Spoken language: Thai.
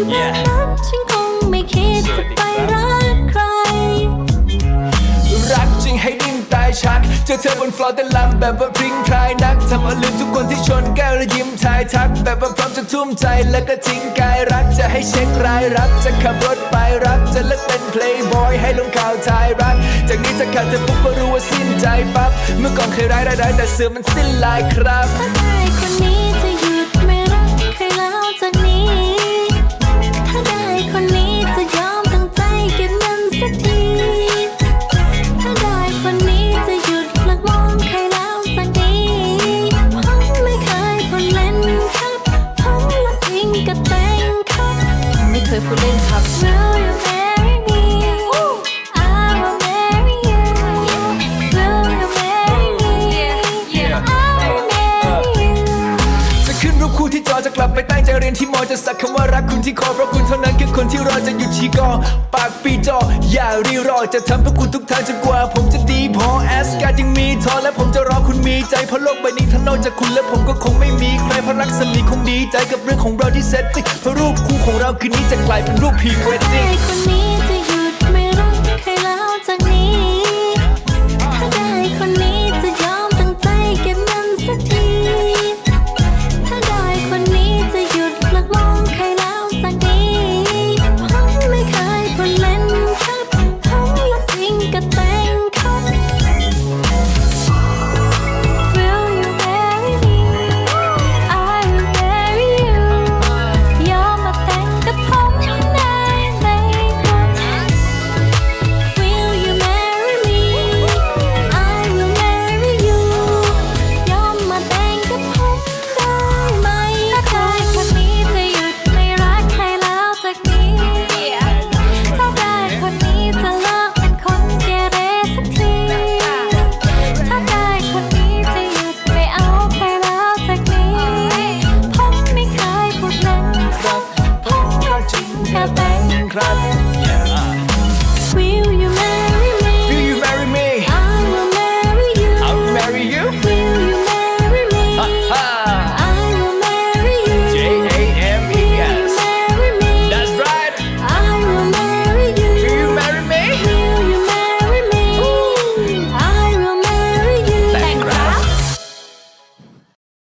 รื่องเราไม่เป็นแบบนั้นฉันคงไม่คิดจะไปรักใคร รักจริงให้ดิ้นตายชัก เจอเธอบนฟลอร์เต้นลำแบบว่าพริ้งพรายนักทำเอาลืมทุกคนที่ชนแก้วและยิ้มทายทัก แบบว่าพร้อมจะทุ่มใจแล้วก็ทิ้งกายรักจะให้เช็ครายรับจะขับรถไปรักจะเลิกเป็นเพลย์บอยให้ลงข่าวทายรัก จากนี้จะขาดเธอปุ๊บก็รู้ว่าสิ้นใจปั๊บเมื่อก่อนเคยร้ายร้ายแต่เสือมันสิ้นลายครับ ไม่เคยพูดเล่นครับ Will you marry me? I will marry you. Will you marry me? I will marry you. จะขึ้นรูปคู่ที่จอจะกลับไปตั้งใจเรียนที่มอจะสักคำว่ารักคุณที่คอเพราะคุณเท่านั้นคือคนที่รอจะหยุดชีกอปากปีจอ อย่ารีรอจะทำเพื่อคุณทุกทางจนกว่า ผมจะดีพอแอสการ์ดยังมีทอและผมจะรอคุณ มีใจเพราะโลกใบนี้ถ้านอกจากคุณและผมก็คงไม่มีใครเพราะรักสมีคงดีใจกับเรื่องของเราที่เซตติ้งเพราะรูปคู่ของเราคืนนี้จะกลายเป็นรูปพรีเวดดิ้งคนนี้